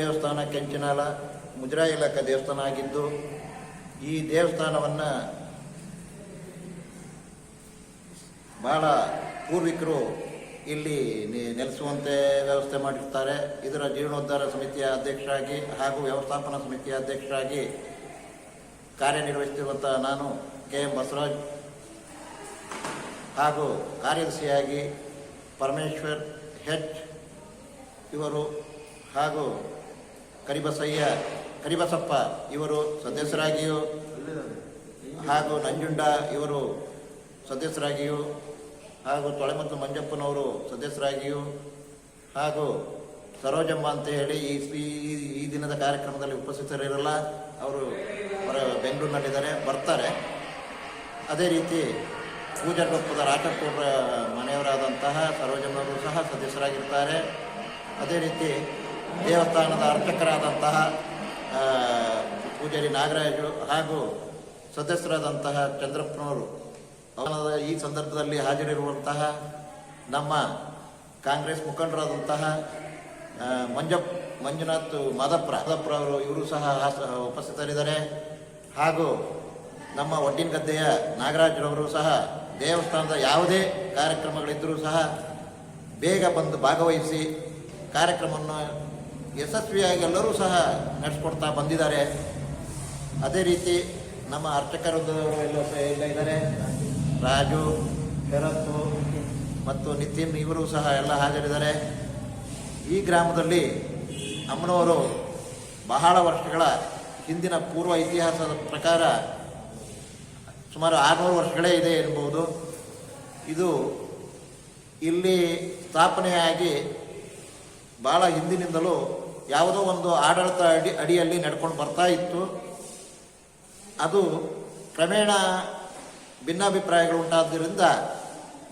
ದೇವಸ್ಥಾನ ಕೆಂಚನಾಲ ಮುಜರಾ ಇಲಾಖೆ ದೇವಸ್ಥಾನ ಆಗಿದ್ದು, ಈ ದೇವಸ್ಥಾನವನ್ನು ಬಹಳ ಪೂರ್ವಿಕರು ಇಲ್ಲಿ ನೆಲೆಸುವಂತೆ ವ್ಯವಸ್ಥೆ ಮಾಡಿರ್ತಾರೆ. ಇದರ ಜೀರ್ಣೋದ್ಧಾರ ಸಮಿತಿಯ ಅಧ್ಯಕ್ಷರಾಗಿ ಹಾಗೂ ವ್ಯವಸ್ಥಾಪನಾ ಸಮಿತಿಯ ಅಧ್ಯಕ್ಷರಾಗಿ ಕಾರ್ಯನಿರ್ವಹಿಸುತ್ತಿರುವಂಥ ನಾನು ಕೆ ಎಂ ಬಸವರಾಜ್ ಹಾಗೂ ಕಾರ್ಯದರ್ಶಿಯಾಗಿ ಪರಮೇಶ್ವರ್ ಹೆಚ್ ಇವರು ಹಾಗೂ ಕರಿಬಸಯ್ಯ, ಕರಿಬಸಪ್ಪ ಇವರು ಸದಸ್ಯರಾಗಿಯೂ ಹಾಗೂ ನಂಜುಂಡ ಇವರು ಸದಸ್ಯರಾಗಿಯೂ ಹಾಗೂ ತೊಳೆ ಮತ್ತು ಮಂಜಪ್ಪನವರು ಸದಸ್ಯರಾಗಿಯೂ ಹಾಗೂ ಸರೋಜಮ್ಮ ಅಂತ ಹೇಳಿ ಈ ಈ- ದಿನದ ಕಾರ್ಯಕ್ರಮದಲ್ಲಿ ಉಪಸ್ಥಿತರಿರಲ್ಲ, ಅವರು ಹೊರ ಬೆಂಗಳೂರಿನಲ್ಲಿದ್ದಾರೆ, ಬರ್ತಾರೆ. ಅದೇ ರೀತಿ ಪೂಜಾಗೊಪ್ಪದ ರಾಜಪುರ ಮನೆಯವರಾದಂತಹ ಸರೋಜಮ್ಮವರು ಸಹ ಸದಸ್ಯರಾಗಿರ್ತಾರೆ. ಅದೇ ರೀತಿ ದೇವಸ್ಥಾನದ ಅರ್ಚಕರಾದಂತಹ ಪೂಜಾರಿ ನಾಗರಾಜು ಹಾಗೂ ಸದಸ್ಯರಾದಂತಹ ಚಂದ್ರಪ್ಪನವರು ಈ ಸಂದರ್ಭದಲ್ಲಿ ಹಾಜರಿರುವಂತಹ ನಮ್ಮ ಕಾಂಗ್ರೆಸ್ ಮುಖಂಡರಾದಂತಹ ಮಂಜು, ಮಂಜುನಾಥ್ ಮಾದಪ್ರ ಮಾದಪ್ರ ಅವರು ಇವರು ಸಹ ಉಪಸ್ಥಿತರಿದ್ದಾರೆ. ಹಾಗೂ ನಮ್ಮ ಒಡ್ಡಿನ ಗದ್ದೆಯ ನಾಗರಾಜರವರು ಸಹ ದೇವಸ್ಥಾನದ ಯಾವುದೇ ಕಾರ್ಯಕ್ರಮಗಳಿದ್ದರೂ ಸಹ ಬೇಗ ಬಂದು ಭಾಗವಹಿಸಿ ಕಾರ್ಯಕ್ರಮವನ್ನು ಯಶಸ್ವಿಯಾಗಿ ಎಲ್ಲರೂ ಸಹ ನಡೆಸ್ಕೊಡ್ತಾ ಬಂದಿದ್ದಾರೆ. ಅದೇ ರೀತಿ ನಮ್ಮ ಅರ್ಚಕರು ಎಲ್ಲ ಎಲ್ಲ ಇದ್ದಾರೆ. ರಾಜು, ಶರತ್ತು ಮತ್ತು ನಿತಿನ್ ಇವರು ಸಹ ಎಲ್ಲ ಹಾಜರಿದ್ದಾರೆ. ಈ ಗ್ರಾಮದಲ್ಲಿ ಅಮ್ಮನವರು ಬಹಳ ವರ್ಷಗಳ ಹಿಂದಿನ ಪೂರ್ವ ಇತಿಹಾಸದ ಪ್ರಕಾರ ಸುಮಾರು ಆರುನೂರು ವರ್ಷಗಳೇ ಇದೆ ಎನ್ಬಹುದು ಇದು ಇಲ್ಲಿ ಸ್ಥಾಪನೆಯಾಗಿ ಭಾಳ ಹಿಂದಿನಿಂದಲೂ ಯಾವುದೋ ಒಂದು ಆಡಳಿತ ಅಡಿ, ಅಡಿಯಲ್ಲಿ ನಡ್ಕೊಂಡು ಬರ್ತಾ ಇತ್ತು. ಅದು ಕ್ರಮೇಣ ಭಿನ್ನಾಭಿಪ್ರಾಯಗಳು ಉಂಟಾದ್ದರಿಂದ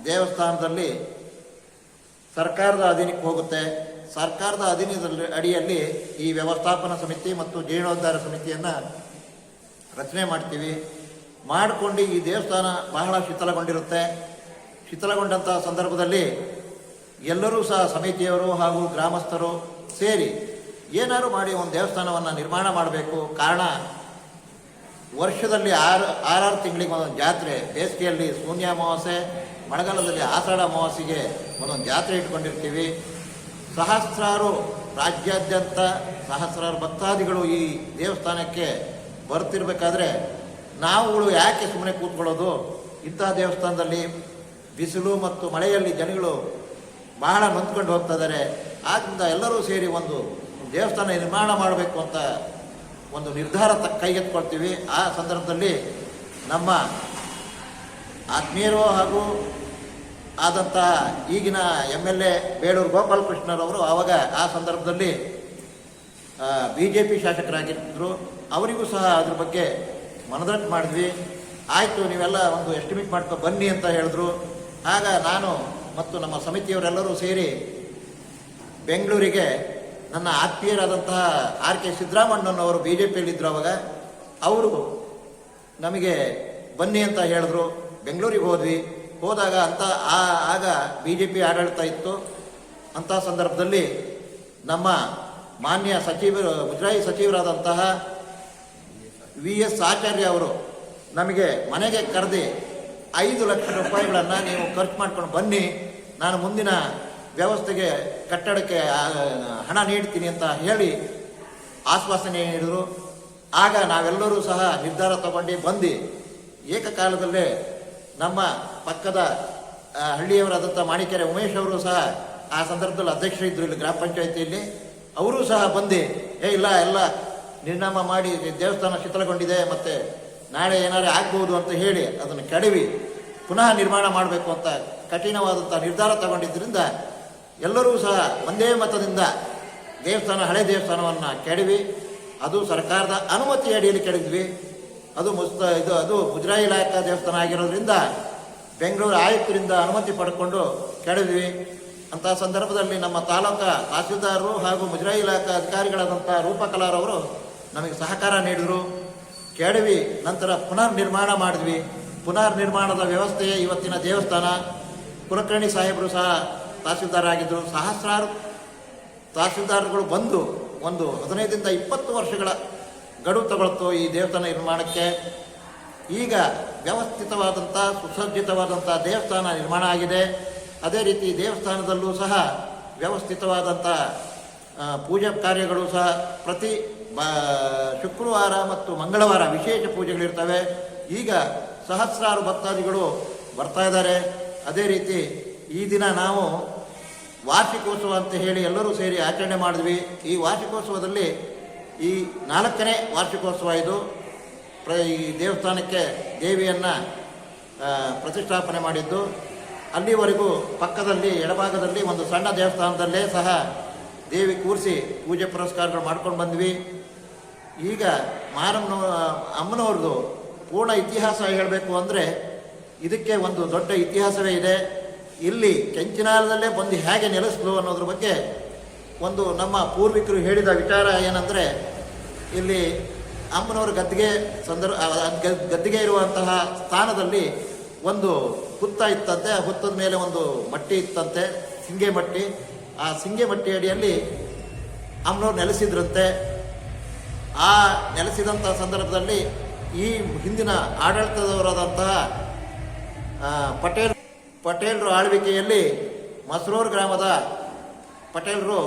ದೇವಸ್ಥಾನದಲ್ಲಿ ಸರ್ಕಾರದ ಅಧೀನಕ್ಕೆ ಹೋಗುತ್ತೆ. ಸರ್ಕಾರದ ಅಧೀನದಲ್ಲಿ, ಅಡಿಯಲ್ಲಿ ಈ ವ್ಯವಸ್ಥಾಪನಾ ಸಮಿತಿ ಮತ್ತು ಜೀರ್ಣೋದ್ಧಾರ ಸಮಿತಿಯನ್ನು ರಚನೆ ಮಾಡ್ತೀವಿ. ಮಾಡಿಕೊಂಡು ಈ ದೇವಸ್ಥಾನ ಬಹಳ ಶಿಥಲಗೊಂಡಿರುತ್ತೆ. ಶಿಥಿಲಗೊಂಡಂಥ ಸಂದರ್ಭದಲ್ಲಿ ಎಲ್ಲರೂ ಸಹ ಸಮಿತಿಯವರು ಹಾಗೂ ಗ್ರಾಮಸ್ಥರು ಸೇರಿ ಏನಾದ್ರು ಮಾಡಿ ಒಂದು ದೇವಸ್ಥಾನವನ್ನು ನಿರ್ಮಾಣ ಮಾಡಬೇಕು. ಕಾರಣ, ವರ್ಷದಲ್ಲಿ ಆರು, ಆರಾರು ತಿಂಗಳಿಗೆ ಒಂದೊಂದು ಜಾತ್ರೆ. ಬೇಸಿಗೆಯಲ್ಲಿ ಶೂನ್ಯ ಅಮಾವಾಸ್ಯೆ, ಮಳೆಗಾಲದಲ್ಲಿ ಆಷಾಢ ಅಮಾವಾಸ್ಯೆಗೆ ಒಂದೊಂದು ಜಾತ್ರೆ ಇಟ್ಕೊಂಡಿರ್ತೀವಿ. ಸಹಸ್ರಾರು ರಾಜ್ಯಾದ್ಯಂತ ಸಹಸ್ರಾರು ಭಕ್ತಾದಿಗಳು ಈ ದೇವಸ್ಥಾನಕ್ಕೆ ಬರ್ತಿರ್ಬೇಕಾದ್ರೆ, ನಾವುಗಳು ಯಾಕೆ ಸುಮ್ಮನೆ ಕೂತ್ಕೊಳ್ಳೋದು? ಇಂಥ ದೇವಸ್ಥಾನದಲ್ಲಿ ಬಿಸಿಲು ಮತ್ತು ಮಳೆಯಲ್ಲಿ ಜನಗಳು ಬಹಳ ನೊಂದ್ಕೊಂಡು ಹೋಗ್ತಾ ಇದ್ದಾರೆ. ಆದ್ದರಿಂದ ಎಲ್ಲರೂ ಸೇರಿ ಒಂದು ದೇವಸ್ಥಾನ ನಿರ್ಮಾಣ ಮಾಡಬೇಕು ಅಂತ ಒಂದು ನಿರ್ಧಾರ ತ ಕೈಗೆತ್ಕೊಳ್ತೀವಿ ಆ ಸಂದರ್ಭದಲ್ಲಿ ನಮ್ಮ ಆತ್ಮೀಯರು ಹಾಗೂ ಆದಂಥ ಈಗಿನ ಎಂ ಎಲ್ ಎ ಬೇಳೂರು ಗೋಪಾಲಕೃಷ್ಣರವರು ಆವಾಗ ಆ ಸಂದರ್ಭದಲ್ಲಿ ಬಿ ಜೆ ಪಿ ಶಾಸಕರಾಗಿದ್ದರು ಅವರಿಗೂ ಸಹ ಅದ್ರ ಬಗ್ಗೆ ಮನದಟ್ಟು ಮಾಡಿದ್ವಿ. ಆಯಿತು, ನೀವೆಲ್ಲ ಒಂದು ಎಸ್ಟಿಮೇಟ್ ಮಾಡ್ಕೊ ಬನ್ನಿ ಅಂತ ಹೇಳಿದ್ರು. ಆಗ ನಾನು ಮತ್ತು ನಮ್ಮ ಸಮಿತಿಯವರೆಲ್ಲರೂ ಸೇರಿ ಬೆಂಗಳೂರಿಗೆ ನನ್ನ ಆತ್ಮೀಯರಾದಂತಹ ಆರ್ ಕೆ ಸಿದ್ದರಾಮಣ್ಣನವರು ಬಿ ಜೆ ಪಿಯಲ್ಲಿದ್ದರು ಅವಾಗ, ಅವರು ನಮಗೆ ಬನ್ನಿ ಅಂತ ಹೇಳಿದ್ರು. ಬೆಂಗಳೂರಿಗೆ ಹೋದ್ವಿ. ಹೋದಾಗ ಅಂತ ಆಗ ಬಿ ಜೆ ಪಿ ಆಡಳಿತ ಇತ್ತು. ಅಂಥ ಸಂದರ್ಭದಲ್ಲಿ ನಮ್ಮ ಮಾನ್ಯ ಸಚಿವರು ಮುಜರಾಯಿ ಸಚಿವರಾದಂತಹ ವಿ ಎಸ್ ಆಚಾರ್ಯ ಅವರು ನಮಗೆ ಮನೆಗೆ ಕರೆದಿ ಐದು ಲಕ್ಷ ರೂಪಾಯಿಗಳನ್ನು ನೀವು ಖರ್ಚು ಮಾಡ್ಕೊಂಡು ಬನ್ನಿ. ನಾನು ಮುಂದಿನ ವ್ಯವಸ್ಥೆಗೆ, ಕಟ್ಟಡಕ್ಕೆ ಹಣ ನೀಡ್ತೀನಿ ಅಂತ ಹೇಳಿ ಆಶ್ವಾಸನೆ ನೀಡಿದರು. ಆಗ ನಾವೆಲ್ಲರೂ ಸಹ ನಿರ್ಧಾರ ತಗೊಂಡು ಬಂದು ಏಕಕಾಲದಲ್ಲೇ ನಮ್ಮ ಪಕ್ಕದ ಹಳ್ಳಿಯವರಾದಂಥ ಮಾಣಿಕೆರೆ ಉಮೇಶ್ ಅವರು ಸಹ ಆ ಸಂದರ್ಭದಲ್ಲಿ ಅಧ್ಯಕ್ಷರಿದ್ದರು ಇಲ್ಲಿ ಗ್ರಾಮ ಪಂಚಾಯಿತಿಯಲ್ಲಿ. ಅವರೂ ಸಹ ಬಂದು, ಏ, ಇಲ್ಲ, ಎಲ್ಲ ನಿರ್ನಾಮ ಮಾಡಿ ದೇವಸ್ಥಾನ ಶಿಥಿಲಗೊಂಡಿದೆ, ಮತ್ತು ನಾಳೆ ಏನಾದರೂ ಆಗ್ಬೋದು ಅಂತ ಹೇಳಿ ಅದನ್ನು ಕೆಡವಿ, ಪುನಃ ನಿರ್ಮಾಣ ಮಾಡಬೇಕು ಅಂತ ಕಠಿಣವಾದಂಥ ನಿರ್ಧಾರ ತಗೊಂಡಿದ್ದರಿಂದ ಎಲ್ಲರೂ ಸಹ ಒಂದೇ ಮತದಿಂದ ದೇವಸ್ಥಾನ, ಹಳೆ ದೇವಸ್ಥಾನವನ್ನು ಕೆಡವಿ, ಅದು ಸರ್ಕಾರದ ಅನುಮತಿ ಅಡಿಯಲ್ಲಿ ಕೆಡಿದ್ವಿ. ಅದು ಮುಸ್ತ, ಇದು, ಅದು ಮುಜರಾಯಿ ಇಲಾಖಾ ದೇವಸ್ಥಾನ ಆಗಿರೋದ್ರಿಂದ ಬೆಂಗಳೂರು ಆಯುಕ್ತರಿಂದ ಅನುಮತಿ ಪಡ್ಕೊಂಡು ಕೆಡಿದ್ವಿ. ಅಂಥ ಸಂದರ್ಭದಲ್ಲಿ ನಮ್ಮ ತಾಲೂಕಾ ತಹಸೀಲ್ದಾರರು ಹಾಗೂ ಮುಜರಾಯಿ ಇಲಾಖಾ ಅಧಿಕಾರಿಗಳಾದಂಥ ರೂಪಕಲಾರವರು ನಮಗೆ ಸಹಕಾರ ನೀಡಿದರು. ಕೆಡವಿ, ನಂತರ ಪುನರ್ ನಿರ್ಮಾಣ ಮಾಡಿದ್ವಿ. ಪುನರ್ ನಿರ್ಮಾಣದ ವ್ಯವಸ್ಥೆಯೇ ಇವತ್ತಿನ ದೇವಸ್ಥಾನ. ಕುಲಕರ್ಣಿ ಸಾಹೇಬರು ಸಹ ತಹಸೀಲ್ದಾರ್ ಆಗಿದ್ದರು ಸಹಸ್ರಾರು ತಹಸೀಲ್ದಾರ್ಗಳು ಬಂದು ಒಂದು ಹದಿನೈದರಿಂದ ಇಪ್ಪತ್ತು ವರ್ಷಗಳ ಗಡುವು ತಗೊಳ್ತು ಈ ದೇವಸ್ಥಾನ ನಿರ್ಮಾಣಕ್ಕೆ. ಈಗ ವ್ಯವಸ್ಥಿತವಾದಂಥ, ಸುಸಜ್ಜಿತವಾದಂಥ ದೇವಸ್ಥಾನ ನಿರ್ಮಾಣ ಆಗಿದೆ. ಅದೇ ರೀತಿ ದೇವಸ್ಥಾನದಲ್ಲೂ ಸಹ ವ್ಯವಸ್ಥಿತವಾದಂಥ ಪೂಜಾ ಕಾರ್ಯಗಳು ಸಹ ಪ್ರತಿ ಶುಕ್ರವಾರ ಮತ್ತು ಮಂಗಳವಾರ ವಿಶೇಷ ಪೂಜೆಗಳಿರ್ತವೆ. ಈಗ ಸಹಸ್ರಾರು ಭಕ್ತಾದಿಗಳು ಬರ್ತಾ ಇದ್ದಾರೆ. ಅದೇ ರೀತಿ ಈ ದಿನ ನಾವು ವಾರ್ಷಿಕೋತ್ಸವ ಅಂತ ಹೇಳಿ ಎಲ್ಲರೂ ಸೇರಿ ಆಚರಣೆ ಮಾಡಿದ್ವಿ. ಈ ವಾರ್ಷಿಕೋತ್ಸವದಲ್ಲಿ ಈ ನಾಲ್ಕನೇ ವಾರ್ಷಿಕೋತ್ಸವ ಇದು. ಪ್ರ ಈ ದೇವಸ್ಥಾನಕ್ಕೆ ದೇವಿಯನ್ನು ಪ್ರತಿಷ್ಠಾಪನೆ ಮಾಡಿದ್ದು. ಅಲ್ಲಿವರೆಗೂ ಪಕ್ಕದಲ್ಲಿ ಎಡಭಾಗದಲ್ಲಿ ಒಂದು ಸಣ್ಣ ದೇವಸ್ಥಾನದಲ್ಲೇ ಸಹ ದೇವಿ ಕೂರಿಸಿ ಪೂಜೆ ಪುರಸ್ಕಾರಗಳು ಮಾಡ್ಕೊಂಡು ಬಂದ್ವಿ. ಈಗ ಮಾರಮ್ಮನ, ಅಮ್ಮನವ್ರದ್ದು ಪೂರ್ಣ ಇತಿಹಾಸ ಹೇಳಬೇಕು ಅಂದರೆ ಇದಕ್ಕೆ ಒಂದು ದೊಡ್ಡ ಇತಿಹಾಸವೇ ಇದೆ. ಇಲ್ಲಿ ಕೆಂಚಿನಾಲದಲ್ಲೇ ಬಂದು ಹೇಗೆ ನೆಲೆಸಿದ್ರು ಅನ್ನೋದ್ರ ಬಗ್ಗೆ ಒಂದು ನಮ್ಮ ಪೂರ್ವಿಕರು ಹೇಳಿದ ವಿಚಾರ ಏನಂದರೆ, ಇಲ್ಲಿ ಅಮ್ಮನವರ ಗದ್ದಿಗೆ ಸಂದರ್ಭ ಗದ್ದಿಗೆ ಇರುವಂತಹ ಸ್ಥಾನದಲ್ಲಿ ಒಂದು ಹುತ್ತ ಇತ್ತಂತೆ. ಆ ಹುತ್ತದ ಮೇಲೆ ಒಂದು ಮಟ್ಟಿ ಇತ್ತಂತೆ, ಸಿಂಗೆ ಮಟ್ಟಿ. ಆ ಸಿಂಗೆ ಮಟ್ಟಿ ಅಡಿಯಲ್ಲಿ ಅಮ್ಮನವ್ರು ನೆಲೆಸಿದ್ರಂತೆ. ಆ ನೆಲೆಸಿದಂಥ ಸಂದರ್ಭದಲ್ಲಿ ಈ ಹಿಂದಿನ ಆಡಳಿತದವರಾದಂತಹ ಪಟೇಲ್ ಪಟೇಲ್ರ ಆಳ್ವಿಕೆಯಲ್ಲಿ ಮಸರೂರು ಗ್ರಾಮದ ಪಟೇಲ್ರು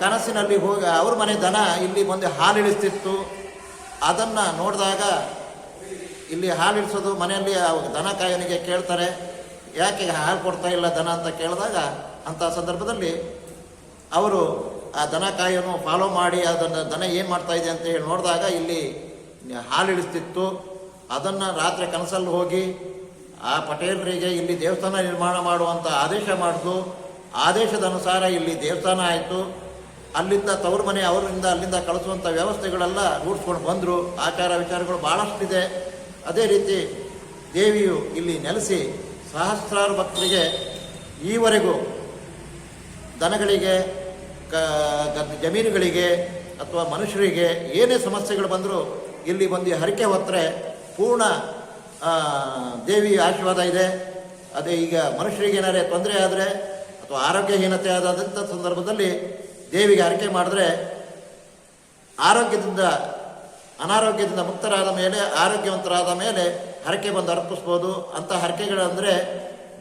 ಕನಸಿನಲ್ಲಿ ಹೋಗಿ ಅವ್ರ ಮನೆ ದನ ಇಲ್ಲಿ ಬಂದು ಹಾಲಿಳಿಸ್ತಿತ್ತು. ಅದನ್ನು ನೋಡಿದಾಗ ಇಲ್ಲಿ ಹಾಲಿಳಿಸೋದು ಮನೆಯಲ್ಲಿ ದನ ಕಾಯನಿಗೆ ಕೇಳ್ತಾರೆ, ಯಾಕೆ ಹಾಲು ಕೊಡ್ತಾ ಇಲ್ಲ ದನ? ಅಂತ ಕೇಳಿದಾಗ ಅಂಥ ಸಂದರ್ಭದಲ್ಲಿ ಅವರು ಆ ದನ ಕಾಯೋನು ಫಾಲೋ ಮಾಡಿ ಅದನ್ನು ದನ ಏನು ಮಾಡ್ತಾ ಇದೆ ಅಂತ ಹೇಳಿ ನೋಡಿದಾಗ ಇಲ್ಲಿ ಹಾಲಿಳಿಸ್ತಿತ್ತು. ಅದನ್ನು ರಾತ್ರಿ ಕನಸಲ್ಲಿ ಹೋಗಿ ಆ ಪಟೇಲರಿಗೆ ಇಲ್ಲಿ ದೇವಸ್ಥಾನ ನಿರ್ಮಾಣ ಮಾಡುವಂಥ ಆದೇಶ ಮಾಡಿತು ಆದೇಶದ ಅನುಸಾರ ಇಲ್ಲಿ ದೇವಸ್ಥಾನ ಆಯಿತು. ಅಲ್ಲಿಂದ ತವರು ಮನೆ ಅವರಿಂದ ಅಲ್ಲಿಂದ ಕಳಿಸುವಂಥ ವ್ಯವಸ್ಥೆಗಳೆಲ್ಲ ರೂಢಿಸ್ಕೊಂಡು ಬಂದರು. ಆಚಾರ ವಿಚಾರಗಳು ಭಾಳಷ್ಟಿದೆ ಅದೇ ರೀತಿ ದೇವಿಯು ಇಲ್ಲಿ ನೆಲೆಸಿ ಸಹಸ್ರಾರು ಭಕ್ತರಿಗೆ ಈವರೆಗೂ ದನಗಳಿಗೆ, ಕ ಜಮೀನುಗಳಿಗೆ ಅಥವಾ ಮನುಷ್ಯರಿಗೆ ಏನೇ ಸಮಸ್ಯೆಗಳು ಬಂದರೂ ಇಲ್ಲಿ ಬಂದು ಹರಕೆ ಹೊತ್ತರೆ ಪೂರ್ಣ ದೇವಿ ಆಶೀರ್ವಾದ ಇದೆ. ಅದೇ ಈಗ ಮನುಷ್ಯರಿಗೆ ಏನಾರೇ ತೊಂದರೆ ಆದರೆ ಅಥವಾ ಆರೋಗ್ಯಹೀನತೆ ಆದಂಥ ಸಂದರ್ಭದಲ್ಲಿ ದೇವಿಗೆ ಹರಕೆ ಮಾಡಿದ್ರೆ ಆರೋಗ್ಯದಿಂದ, ಅನಾರೋಗ್ಯದಿಂದ ಮುಕ್ತರಾದ ಮೇಲೆ, ಆರೋಗ್ಯವಂತರಾದ ಮೇಲೆ ಹರಕೆ ಬಂದು ಅರ್ಪಿಸ್ಬೋದು. ಅಂಥ ಹರಕೆಗಳಂದರೆ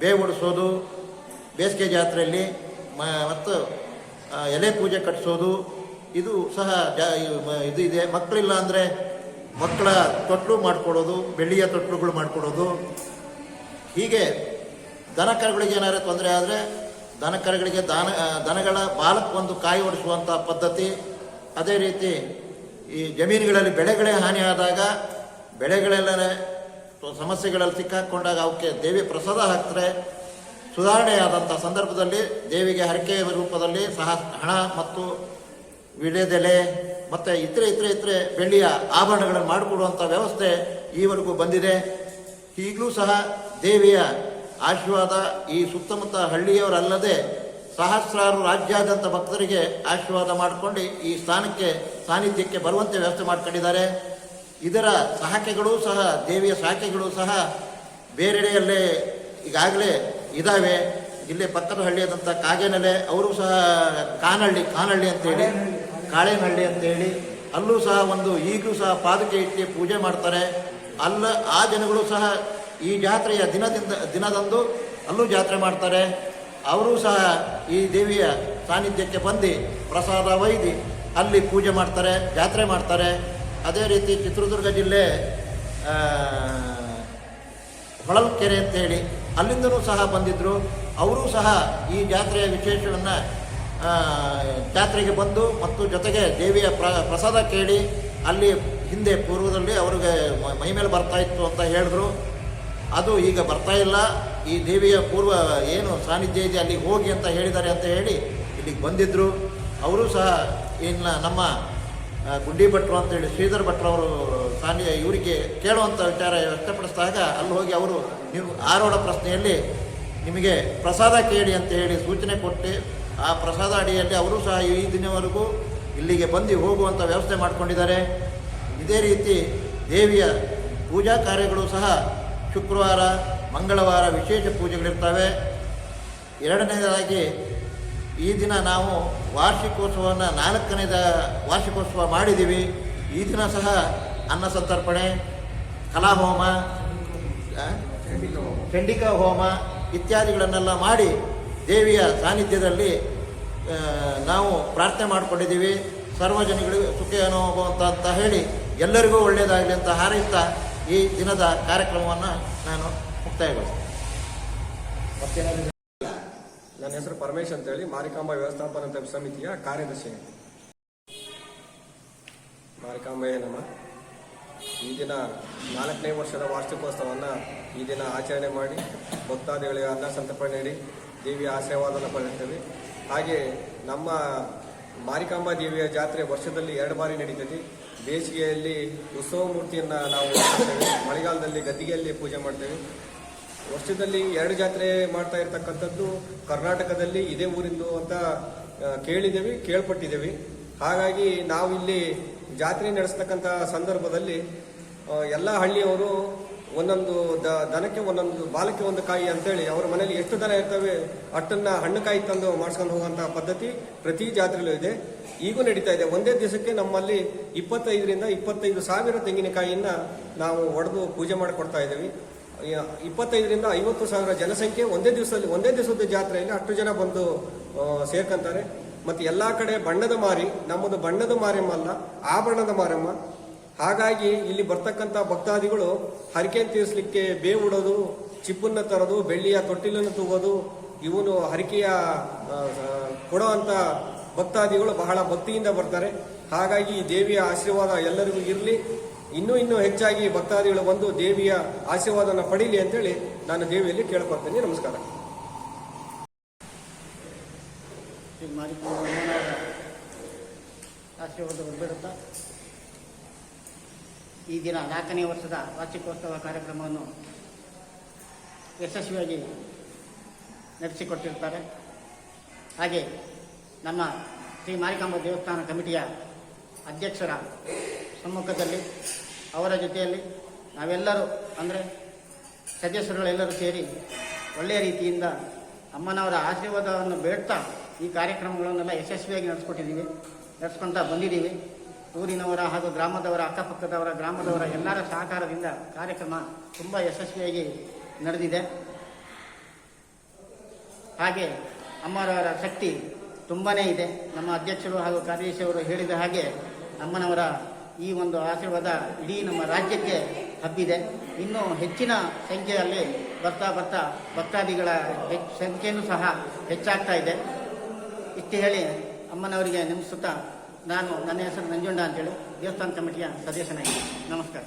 ಬೇವುಡಿಸೋದು ಬೇಸಿಗೆ ಜಾತ್ರೆಯಲ್ಲಿ ಮ, ಮತ್ತು ಎಲೆ ಪೂಜೆ ಕಟ್ಟಿಸೋದು ಇದು ಸಹ ಜಾ ಇದು ಇದೆ. ಮಕ್ಕಳಿಲ್ಲ ಅಂದರೆ ಮಕ್ಕಳ ತೊಟ್ಲು ಮಾಡಿಕೊಡೋದು, ಬೆಳ್ಳಿಯ ತೊಟ್ಲುಗಳು ಮಾಡಿಕೊಡೋದು. ಹೀಗೆ ದನ ಕರುಗಳಿಗೆ ಏನಾದ್ರು ತೊಂದರೆ ಆದರೆ ದನ ಕರುಗಳಿಗೆ ದಾನ ದನಗಳ ಬಾಲಕ್ಕೆ ಒಂದು ಕಾಯಿ ಹೊಡಿಸುವಂಥ ಪದ್ಧತಿ. ಅದೇ ರೀತಿ ಈ ಜಮೀನುಗಳಲ್ಲಿ ಬೆಳೆಗಳೇ ಹಾನಿ ಆದಾಗ ಬೆಳೆಗಳೆಲ್ಲ ಸಮಸ್ಯೆಗಳಲ್ಲಿ ಸಿಕ್ಕಾಕೊಂಡಾಗ ಅವಕ್ಕೆ ದೇವಿ ಪ್ರಸಾದ ಹಾಕ್ತಾರೆ. ಸುಧಾರಣೆಯಾದಂಥ ಸಂದರ್ಭದಲ್ಲಿ ದೇವಿಗೆ ಹರಕೆಯ ರೂಪದಲ್ಲಿ ಸಹ ಹಣ ಮತ್ತು ವಿಳೆದೆಲೆ ಮತ್ತು ಇತರೆ ಇತರೆ ಇತರೆ ಬೆಳ್ಳಿಯ ಆಭರಣಗಳನ್ನು ಮಾಡಿಕೊಡುವಂಥ ವ್ಯವಸ್ಥೆ ಈವರೆಗೂ ಬಂದಿದೆ. ಈಗಲೂ ಸಹ ದೇವಿಯ ಆಶೀರ್ವಾದ ಈ ಸುತ್ತಮುತ್ತ ಹಳ್ಳಿಯವರಲ್ಲದೆ ಸಹಸ್ರಾರು ರಾಜ್ಯಾದ್ಯಂತ ಭಕ್ತರಿಗೆ ಆಶೀರ್ವಾದ ಮಾಡಿಕೊಂಡು ಈ ಸ್ಥಾನಕ್ಕೆ, ಸಾನ್ನಿಧ್ಯಕ್ಕೆ ಬರುವಂತೆ ವ್ಯವಸ್ಥೆ ಮಾಡ್ಕೊಂಡಿದ್ದಾರೆ. ಇದರ ಸಹಕೆಗಳು ಸಹ, ದೇವಿಯ ಶಾಖೆಗಳು ಸಹ ಬೇರೆಡೆಯಲ್ಲೇ ಈಗಾಗಲೇ ಇದ್ದಾವೆ. ಇಲ್ಲೇ ಪಕ್ಕದ ಹಳ್ಳಿಯಾದಂಥ ಕಾಗೇನೆಲೆ, ಅವರು ಸಹ ಕಾನಹಳ್ಳಿ ಕಾನಹಳ್ಳಿ ಅಂತೇಳಿ. ಕಾಳೇನಹಳ್ಳಿ ಅಂತೇಳಿ, ಅಲ್ಲೂ ಸಹ ಒಂದು ಈಗಲೂ ಸಹ ಪಾದಕೆ ಇಟ್ಟು ಪೂಜೆ ಮಾಡ್ತಾರೆ. ಅಲ್ಲ, ಆ ಜನಗಳು ಸಹ ಈ ಜಾತ್ರೆಯ ದಿನದಿಂದ, ದಿನದಂದು ಅಲ್ಲೂ ಜಾತ್ರೆ ಮಾಡ್ತಾರೆ. ಅವರು ಸಹ ಈ ದೇವಿಯ ಸಾನ್ನಿಧ್ಯಕ್ಕೆ ಬಂದು ಪ್ರಸಾದ ಒಯ್ದು ಅಲ್ಲಿ ಪೂಜೆ ಮಾಡ್ತಾರೆ, ಜಾತ್ರೆ ಮಾಡ್ತಾರೆ. ಅದೇ ರೀತಿ ಚಿತ್ರದುರ್ಗ ಜಿಲ್ಲೆ ಹೊಳಲ್ಕೆರೆ ಅಂತೇಳಿ ಅಲ್ಲಿಂದಲೂ ಸಹ ಬಂದಿದ್ದರು ಅವರೂ ಸಹ ಈ ಜಾತ್ರೆಯ ವಿಶೇಷವನ್ನು ಜಾತ್ರೆಗೆ ಬಂದು ಮತ್ತು ಜೊತೆಗೆ ದೇವಿಯ ಪ್ರ, ಪ್ರಸಾದ ಕೇಳಿ ಅಲ್ಲಿ ಹಿಂದೆ ಪೂರ್ವದಲ್ಲಿ ಅವ್ರಿಗೆ ಮ- ಮೇಲೆ ಬರ್ತಾ ಇತ್ತು ಅಂತ ಹೇಳಿದ್ರು. ಅದು ಈಗ ಬರ್ತಾ ಇಲ್ಲ. ಈ ದೇವಿಯ ಪೂರ್ವ ಏನು ಸಾನ್ನಿಧ್ಯ ಇದೆ ಅಲ್ಲಿಗೆ ಹೋಗಿ ಅಂತ ಹೇಳಿದ್ದಾರೆ ಅಂತ ಹೇಳಿ ಇಲ್ಲಿಗೆ ಬಂದಿದ್ದರು ಅವರು ಸಹ ಇನ್ನು ನಮ್ಮ ಗುಂಡಿ ಭಟ್ರು ಅಂತೇಳಿ ಶ್ರೀಧರ್ ಭಟ್ರು ಅವರು ಸಾನ್ನಿಧ್ಯ ಇವರಿಗೆ ಕೇಳುವಂಥ ವಿಚಾರ ವ್ಯಕ್ತಪಡಿಸಿದಾಗ ಅಲ್ಲಿ ಹೋಗಿ ಅವರು ನೀವು ಆರೋಢ ಪ್ರಶ್ನೆಯಲ್ಲಿ ನಿಮಗೆ ಪ್ರಸಾದ ಕೇಳಿ ಅಂತ ಹೇಳಿ ಸೂಚನೆ ಕೊಟ್ಟು ಆ ಪ್ರಸಾದ ಅಡಿಯಲ್ಲಿ ಅವರು ಸಹ ಈ ದಿನವರೆಗೂ ಇಲ್ಲಿಗೆ ಬಂದು ಹೋಗುವಂಥ ವ್ಯವಸ್ಥೆ ಮಾಡಿಕೊಂಡಿದ್ದಾರೆ. ಇದೇ ರೀತಿ ದೇವಿಯ ಪೂಜಾ ಕಾರ್ಯಗಳು ಸಹ ಶುಕ್ರವಾರ ಮಂಗಳವಾರ ವಿಶೇಷ ಪೂಜೆಗಳಿರ್ತವೆ. ಎರಡನೇದಾಗಿ ಈ ದಿನ ನಾವು ವಾರ್ಷಿಕೋತ್ಸವವನ್ನು ನಾಲ್ಕನೇದ ವಾರ್ಷಿಕೋತ್ಸವ ಮಾಡಿದ್ದೀವಿ. ಈ ದಿನ ಸಹ ಅನ್ನ ಸಂತರ್ಪಣೆ ಕಲಾಹೋಮ ಚಂಡಿಕ ಹೋಮ ಇತ್ಯಾದಿಗಳನ್ನೆಲ್ಲ ಮಾಡಿ ದೇವಿಯ ಸಾನ್ನಿಧ್ಯದಲ್ಲಿ ನಾವು ಪ್ರಾರ್ಥನೆ ಮಾಡಿಕೊಂಡಿದ್ದೀವಿ. ಸರ್ವಜನಿಗಳಿಗೂ ಸುಖ ಅನುಭವಂತ ಅಂತ ಹೇಳಿ ಎಲ್ಲರಿಗೂ ಒಳ್ಳೆಯದಾಗಲಿ ಅಂತ ಹಾರೈಸ್ತಾ ಈ ದಿನದ ಕಾರ್ಯಕ್ರಮವನ್ನು ನಾನು ಮುಕ್ತಾಯಗೊಳಿಸ್ತೇನೆ ನನ್ನ ಹೆಸರು ಪರಮೇಶ್ ಅಂತೇಳಿ ಮಾರಿಕಾಂಬ ವ್ಯವಸ್ಥಾಪನ ಸಮಿತಿಯ ಕಾರ್ಯದರ್ಶಿ. ಮಾರಿಕಾಂಬೆ ನಮ್ಮ ಈ ದಿನ ನಾಲ್ಕನೇ ವರ್ಷದ ವಾರ್ಷಿಕೋತ್ಸವವನ್ನು ಈ ದಿನ ಆಚರಣೆ ಮಾಡಿ ಭಕ್ತಾದಿಗಳಿಗೆ ಅನ್ನ ಸಂತರ್ಪಣೆ ನೀಡಿ ದೇವಿಯ ಆಶೀರ್ವಾದನ ಪಡೆಯುತ್ತೇವೆ ಹಾಗೆ ನಮ್ಮ ಮಾರಿಕಾಂಬಾ ದೇವಿಯ ಜಾತ್ರೆ ವರ್ಷದಲ್ಲಿ ಎರಡು ಬಾರಿ ನಡೀತದೆ ಬೇಸಿಗೆಯಲ್ಲಿ ಉತ್ಸವ ಮೂರ್ತಿಯನ್ನು ನಾವು ಮಾಡ್ತೇವೆ. ಮಳೆಗಾಲದಲ್ಲಿ ಗದ್ದಿಗೆಯಲ್ಲಿ ಪೂಜೆ ಮಾಡ್ತೇವೆ. ವರ್ಷದಲ್ಲಿ ಎರಡು ಜಾತ್ರೆ ಮಾಡ್ತಾ ಇರ್ತಕ್ಕಂಥದ್ದು ಕರ್ನಾಟಕದಲ್ಲಿ ಇದೇ ಊರಿಂದು ಅಂತ ಕೇಳಿದ್ದೇವೆ, ಕೇಳ್ಪಟ್ಟಿದ್ದೇವೆ. ಹಾಗಾಗಿ ನಾವು ಇಲ್ಲಿ ಜಾತ್ರೆ ನಡೆಸ್ತಕ್ಕಂಥ ಸಂದರ್ಭದಲ್ಲಿ ಎಲ್ಲ ಹಳ್ಳಿಯವರು ಒಂದೊಂದು ದನಕ್ಕೆ ಒಂದೊಂದು ಬಾಲಕ್ಕೆ ಒಂದು ಕಾಯಿ ಅಂತೇಳಿ ಅವ್ರ ಮನೆಯಲ್ಲಿ ಎಷ್ಟು ದನ ಇರ್ತವೆ ಅಟ್ಟನ್ನ ಹಣ್ಣು ಕಾಯಿ ತಂದು ಮಾಡಿಸ್ಕೊಂಡು ಹೋಗುವಂತಹ ಪದ್ಧತಿ ಪ್ರತಿ ಜಾತ್ರೆಯಲ್ಲೂ ಇದೆ. ಈಗೂ ನಡೀತಾ ಇದೆ. ಒಂದೇ ದಿವಸಕ್ಕೆ ನಮ್ಮಲ್ಲಿ ಇಪ್ಪತ್ತೈದರಿಂದ ಇಪ್ಪತ್ತೈದು ಸಾವಿರ ತೆಂಗಿನಕಾಯಿಯನ್ನ ನಾವು ಒಡೆದು ಪೂಜೆ ಮಾಡಿಕೊಡ್ತಾ ಇದ್ದೀವಿ. ಇಪ್ಪತ್ತೈದರಿಂದ ಐವತ್ತು ಸಾವಿರ ಜನಸಂಖ್ಯೆ ಒಂದೇ ದಿವಸದಲ್ಲಿ, ಒಂದೇ ದಿವಸದ ಜಾತ್ರೆಯಲ್ಲಿ ಅಷ್ಟು ಜನ ಬಂದು ಸೇರ್ಕೊಂತಾರೆ. ಮತ್ತೆ ಎಲ್ಲಾ ಕಡೆ ಬಣ್ಣದ ಮಾರಿ, ನಮ್ಮದು ಬಣ್ಣದ ಮಾರಮ್ಮ ಅಲ್ಲ ಆಭರಣದ ಮಾರಮ್ಮ. ಹಾಗಾಗಿ ಇಲ್ಲಿ ಬರ್ತಕ್ಕಂಥ ಭಕ್ತಾದಿಗಳು ಹರಿಕೆಯನ್ನು ತೀರಿಸಲಿಕ್ಕೆ ಬೇವುಡೋದು ಚಿಪ್ಪನ್ನ ತರೋದು, ಬೆಳ್ಳಿಯ ತೊಟ್ಟಿಲನ್ನು ತೂಗೋದು, ಇವನು ಹರಿಕೆಯ ಕೊಡೋ ಅಂತ ಭಕ್ತಾದಿಗಳು ಬಹಳ ಭಕ್ತಿಯಿಂದ ಬರ್ತಾರೆ. ಹಾಗಾಗಿ ಈ ದೇವಿಯ ಆಶೀರ್ವಾದ ಎಲ್ಲರಿಗೂ ಇರಲಿ. ಇನ್ನೂ ಇನ್ನೂ ಹೆಚ್ಚಾಗಿ ಭಕ್ತಾದಿಗಳು ಬಂದು ದೇವಿಯ ಆಶೀರ್ವಾದನ ಪಡೀಲಿ ಅಂತೇಳಿ ನಾನು ದೇವಿಯಲ್ಲಿ ಕೇಳ್ಕೊಳ್ತೇನೆ. ನಮಸ್ಕಾರ. ಶ್ರೀ ಮಾರಿಕಮ್ಮ ಅಮ್ಮನವರ ಆಶೀರ್ವಾದವನ್ನು ಬೇಡುತ್ತಾ ಈ ದಿನ ನಾಲ್ಕನೇ ವರ್ಷದ ವಾರ್ಷಿಕೋತ್ಸವ ಕಾರ್ಯಕ್ರಮವನ್ನು ಯಶಸ್ವಿಯಾಗಿ ನಡೆಸಿಕೊಟ್ಟಿರ್ತಾರೆ. ಹಾಗೆ ನಮ್ಮ ಶ್ರೀ ಮಾರಿಕಾಂಬ ದೇವಸ್ಥಾನ ಕಮಿಟಿಯ ಅಧ್ಯಕ್ಷರ ಸಮ್ಮುಖದಲ್ಲಿ, ಅವರ ಜೊತೆಯಲ್ಲಿ ನಾವೆಲ್ಲರೂ, ಅಂದರೆ ಸದಸ್ಯರುಗಳೆಲ್ಲರೂ ಸೇರಿ ಒಳ್ಳೆಯ ರೀತಿಯಿಂದ ಅಮ್ಮನವರ ಆಶೀರ್ವಾದವನ್ನು ಬೇಡ್ತಾ ಈ ಕಾರ್ಯಕ್ರಮಗಳನ್ನೆಲ್ಲ ಯಶಸ್ವಿಯಾಗಿ ನಡೆಸ್ಕೊಟ್ಟಿದ್ದೀವಿ ನಡೆಸ್ಕೊಳ್ತಾ ಬಂದಿದ್ದೀವಿ. ಊರಿನವರ ಹಾಗೂ ಗ್ರಾಮದವರ, ಅಕ್ಕಪಕ್ಕದವರ, ಗ್ರಾಮದವರ ಎಲ್ಲರ ಸಹಕಾರದಿಂದ ಕಾರ್ಯಕ್ರಮ ತುಂಬ ಯಶಸ್ವಿಯಾಗಿ ನಡೆದಿದೆ. ಹಾಗೆ ಅಮ್ಮನವರ ಶಕ್ತಿ ತುಂಬಾ ಇದೆ. ನಮ್ಮ ಅಧ್ಯಕ್ಷರು ಹಾಗೂ ಕಾರ್ಯದರ್ಶಿಯವರು ಹೇಳಿದ ಹಾಗೆ ಅಮ್ಮನವರ ಈ ಒಂದು ಆಶೀರ್ವಾದ ಇಡೀ ನಮ್ಮ ರಾಜ್ಯಕ್ಕೆ ಹಬ್ಬಿದೆ. ಇನ್ನೂ ಹೆಚ್ಚಿನ ಸಂಖ್ಯೆಯಲ್ಲಿ ಬರ್ತಾ ಬರ್ತಾ ಭಕ್ತಾದಿಗಳ ಸಂಖ್ಯೆಯೂ ಸಹ ಹೆಚ್ಚಾಗ್ತಾ ಇದೆ. ಇಷ್ಟು ಹೇಳಿ ಅಮ್ಮನವರಿಗೆ ನೆನೆಸುತ್ತಾ ನಾನು ನನ್ನ ಹೆಸರು ನಂಜುಂಡ ಅಂತೇಳಿ ದೇವಸ್ಥಾನ ಕಮಿಟಿಯ ಸದಸ್ಯನಾಗಿದ್ದೀನಿ. ನಮಸ್ಕಾರ.